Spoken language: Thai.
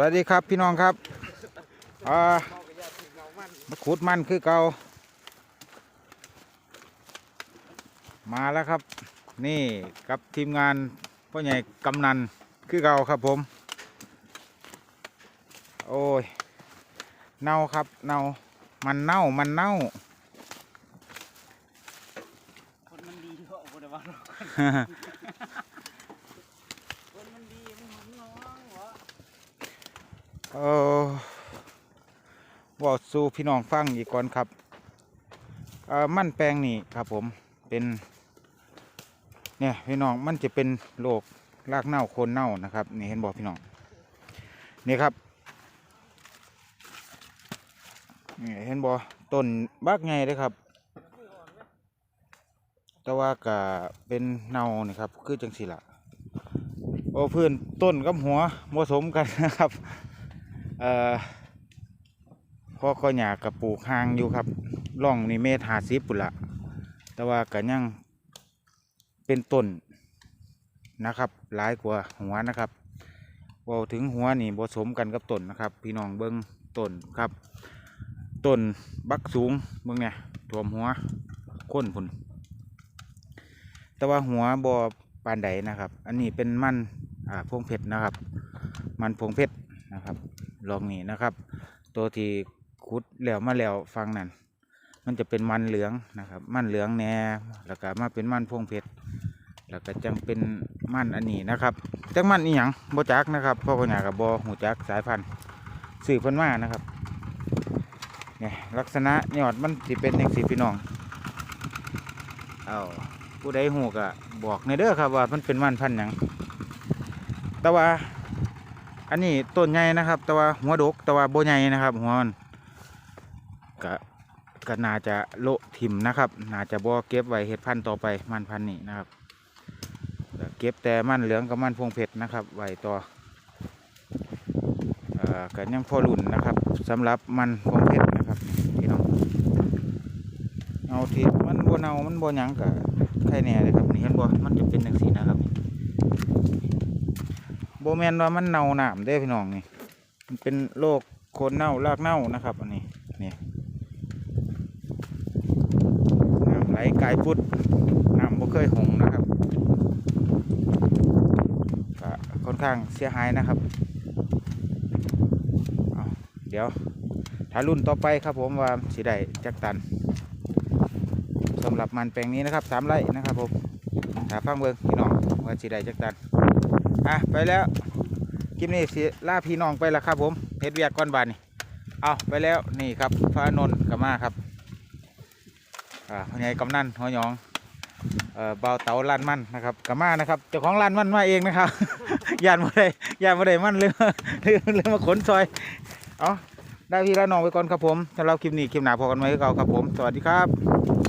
วัสดีครับพี่น้องครับอ่ามาขุดมันคือเก่ามาแล้วครับ นี่กับทีมงานพ่อใหญ่กำนันคือเก่าครับผม โอ้ยเน่าครับเน่ามันเน่ามันเน่าคนมันดีก็คนละวันมันดีมันหึงน้องเหรอ เออบอกสู่พี่น้องฟังอีกก่อนครับเอ่อมันแปลงนี่ครับผมเป็น เนี่ยพี่น้องมันจะเป็นโรครากเน่าโคนเน่านะครับนี่เห็นบอกพี่น้องนี่ครับนี่เห็นบอต้นบักไงเลยครับ แต่ว่าก็เป็นเน่านี่ครับ คือจังสิละโอ้พื้นต้นกับหัวผสมกันนะครับ เอ่อพ่อก็อยากกับปลูกหางอยู่ครับร่องนี่เมตรหาสิบปุ่นละแต่ว่าก็ยังเป็นต้นนะครับ หลายกว่าหัวนะครับว่าถึงหัวนี่ผสมกันกับต้นนะครับ พี่น้องเบิ้งต้นครับต้นบักสูงเบิ้งเนี่ยท่วมหัวค้นพุ่นแต่ว่าหัวบอปานใดนะครับ อันนี้เป็นมันอ่าพวงเพชรนะครับ มันพวงเพชรนะครับ ลองนี่นะครับ ตัวที่คุดแล้วมาแล้วฟังนั่นมันจะเป็นมันเหลืองนะครับ มันเหลืองแน่แล้วก็มาเป็นมันพวงเพชรแล้วก็จังเป็นมันอันนี้นะครับจังมันอีหยังโบจักนะครับพ่อก็อยากกับบอหูจักสายพันธุ์สื่อพิ่นมานะครับเนี่ยลักษณะยอดมันสิเป็นอย่างสีพี่น้องเอาผู้ใดหูก็บอกในเด้อครับว่ามันเป็นมันพันธุ์หยังแต่ว่า อันนี้ต้นใหญ่นะครับ แต่ว่าหัวดกแต่ว่าโบใหญ่นะครับหัวมันก็ก็น่าจะโละถิ่มนะครับ น่าจะบ่เก็บไว้เห็ดพันธุ์ต่อไปมันพันธุ์นี้นะครับเก็บแต่มันเหลืองกับมันพวงเพชรนะครับไว้ต่อเอ่อก็ยังพอรุ่นนะครับสำหรับมันพวงเพชรนะครับพี่น้องเอาที่มันโบเนามันโบหยังกับใครแน่เลยครับนี่เห็นบ่มันจะเป็นอย่งสีนะครับ บแมนว่ามันเน่าหนามเด้พี่น้องนี่มันเป็นโรคโคนเน่ารากเน่านะครับ อันนี้นี่น้ำไหลไกลพุดน้ำบ่เคยหงนะครับก็ค่อนข้างเสียหายนะครับเอาเดี๋ยวถ้ารุ่นต่อไปครับผมว่าสิได้จักตันสำหรับมันแปลงนี้นะครับสามไร่นะครับผมถ้าฟังเบิ่งพี่น้องว่าสิได้จักตัน อะไปแล้วคลิปนี้สิล่าพี่น้องไปแล้วครับผมเฮ็ดเวียกก่อนบานนี่เอาไปแล้วนี่ครับพระนนท์กับมาครับอ่าพ่อใหญ่กำนันหัวยองเอ่อเบาเตาล้านมั่นนะครับกับมานะครับเจ้าของล้านมั่นมาเองนะครับ ยานมาได้ยานมาได้มั่นเลยเลยเลยมาขนซอยเอาได้พี่ละน้องไปก่อนครับผมสำหรับคลิปนี้คลิปหนาพอกันไหมคือเก่าครับผม สวัสดีครับ